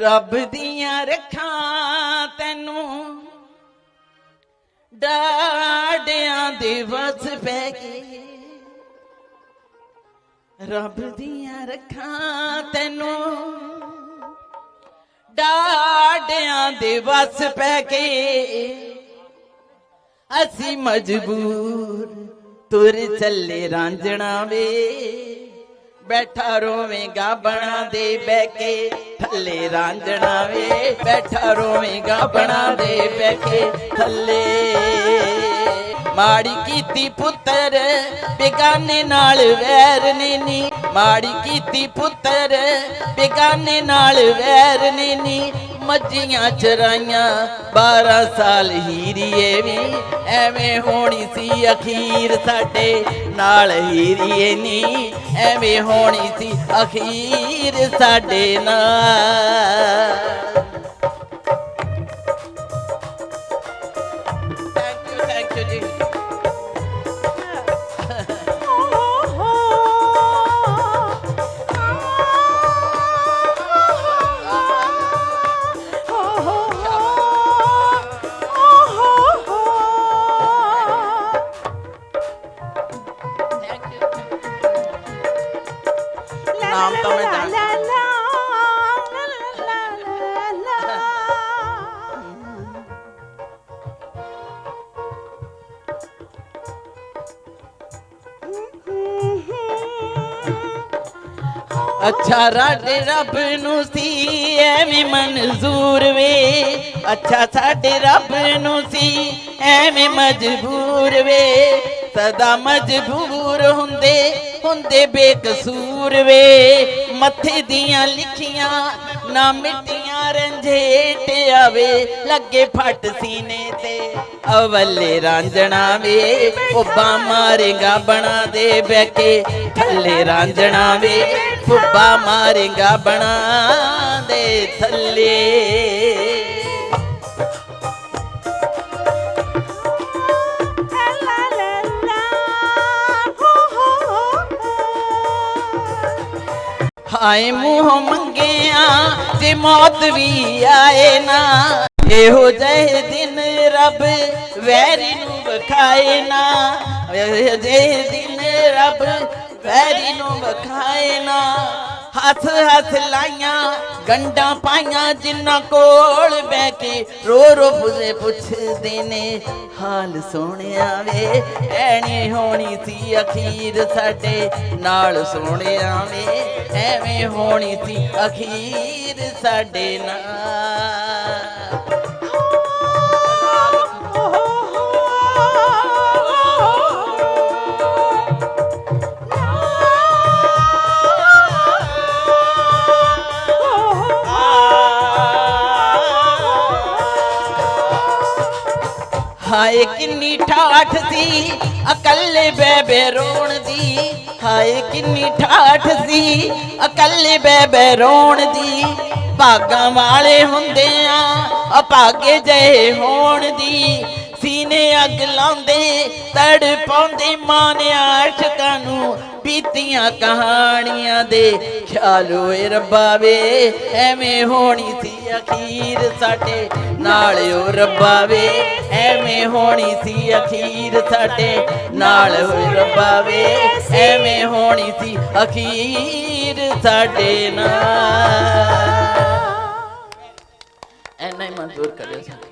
ਰੱਬ ਦੀਆਂ ਰੱਖਾਂ ਤੈਨੂੰ। ਡਾਡਿਆਂ ਦੇ ਵਸ ਪੈ ਗਏ ਰੱਬ ਦੀਆਂ ਰੱਖਾਂ ਤੈਨੂੰ। ਡਾਡਿਆਂ ਦੇ ਵਸ ਪੈ ਕੇ। ਅਸੀਂ ਮਜਬੂਰ ਤੁਰ ਚੱਲੇ ਰਾਂਝਣਾ ਵੇ। ਬੈਠਾ ਰੋਵੇਂਗਾ ਬਣਾ ਦੇ ਬਹਿ ਕੇ, ਥੱਲੇ ਰਾਂਝਣਾ ਵੇ, ਬੈਠਾ ਰੋਵੇਂਗਾ ਬਣਾ ਦੇ ਬਹਿ ਕੇ, ਥੱਲੇ। ਮਾੜੀ ਕੀਤੀ ਪੁੱਤਰ, ਬੇਗਾਨੇ ਨਾਲ ਵੈਰ ਨੇ ਨੀ ਮਾੜੀ ਕੀਤੀ ਪੁੱਤਰ, ਬੇਗਾਨੇ ਨਾਲ ਵੈਰ ਨੇ ਨੀ ਮੱਝੀਆਂ ਚਰਾਈਆਂ 12 ਸਾਲ ਹੀਰੀਏ ਵੀ ਐਵੇਂ ਹੋਣੀ ਸੀ ਅਖੀਰ ਸਾਡੇ ਨਾਲ ਹੀਰੀਏ ਨੀ, ਐਵੇਂ ਹੋਣੀ ਸੀ ਅਖੀਰ ਸਾਡੇ ਨਾਲ। ਨਾਮ ਤਾਂ ਮੈਂ ਜਾਣ- ਅੱਛਾ ਰਾਡੇ ਰੱਬ ਨੂੰ ਸੀ ਐਵੇਂ ਮਨਜ਼ੂਰ ਵੇ। ਅੱਛਾ ਸਾਡੇ ਰੱਬ ਨੂੰ ਸੀ ਐਵੇਂ ਮਜਬੂਰ ਵੇ। ਸਦਾ ਮਜਬੂਰ ਹੁੰਦੇ ਹੁੰਦੇ ਬੇਕਸੂਰ ਵੇ। ਮੱਥੇ ਦੀਆਂ ਲਿਖੀਆਂ ਨਾ ਮਿੱਟੀਆਂ ਰੰਝੇਟ ਆਵੇ ਲੱਗੇ ਫੱਟ ਸੀਨੇ ਤੇ ਅਵਲੇ ਰਾਂਝਣਾ ਵੇ। ਫੁੱਬਾ ਮਾਰੇਗਾ ਬਣਾ ਦੇ ਬਹਿ ਕੇ ਥੱਲੇ ਰਾਂਝਣਾ ਵੇ। ਫੁੱਬਾ ਮਾਰੇਗਾ ਬਣਾ ਦੇ ਥੱਲੇ। ਹਾਏ ਮੂੰਹ ਮੰਗਿਆ ਤੇ ਮੌਤ ਵੀ ਆਏ ਨਾ। ਇਹੋ ਜਿਹੇ ਦਿਨ ਰੱਬ ਵੈਰੀ ਨੂੰ ਵਖਾਏ ਨਾ। ਇਹੋ ਜਿਹੇ ਦਿਨ ਰੱਬ ਵੈਰੀ ਨੂੰ ਵਿਖਾਏ ਨਾ। ਹੱਥ ਹੱਥ ਲਾਈਆਂ, ਗੰਡਾਂ ਪਾਈਆਂ ਜਿੰਨਾ ਕੋਲ ਬਹਿ ਕੇ ਰੋ ਰੋ ਪੁੱਛੇ ਪੁੱਛਦੇ ਨੇ, ਹਾਲ ਸੋਹਣਿਆ ਵੇ ਐਣੀ ਹੋਣੀ ਸੀ ਅਖੀਰ ਸਾਡੇ ਨਾਲ ਸੋਹਣਿਆ ਵੇ, ਐਵੇਂ ਹੋਣੀ ਸੀ ਅਖੀਰ ਸਾਡੇ ਨਾਲ। ਹਾਏ ਕਿੰਨੀ ਠਾਠ ਸੀ ਅਕੱਲੇ ਬੈਬੇ ਰੋਣ ਦੀ। ਹਾਏ ਕਿੰਨੀ ਠਾਠ ਸੀ ਅਕੱਲੇ ਬੈਬੇ ਰੋਣ ਦੀ। ਭਾਗਾਂ ਵਾਲੇ ਹੁੰਦੇ ਆ ਅਭਾਗੇ ਜਏ ਹੋਣ ਦੀ। ਸੀਨੇ ਅੱਗ ਲਾਉਂਦੇ, ਤੜ ਪਾਉਂਦੇ ਮਾਨਿਆ ਆਸ਼ਕਾਂ ਨੂੰ। ਪੀਤੀਆਂ ਕਹਾਣੀਆਂ ਦੇ ਖਿਆਲ ਓਏ ਰੱਬਾ ਵੇ, ਐਵੇਂ ਹੋਣੀ ਸੀ ਅਖੀਰ ਸਾਡੇ ਨਾਲ ਓ ਰੱਬਾ ਵੇ। ਐਵੇਂ ਹੋਣੀ ਸੀ ਅਖੀਰ ਸਾਡੇ ਨਾਲ ਓਏ ਰੱਬਾ ਵੇ ਐਵੇਂ ਹੋਣੀ ਸੀ ਅਖੀਰ ਸਾਡੇ ਨਾਲ ਐਨਾ ਹੀ ਮਨਜ਼ੂਰ ਕਰਿਓ ਸਾਨੂੰ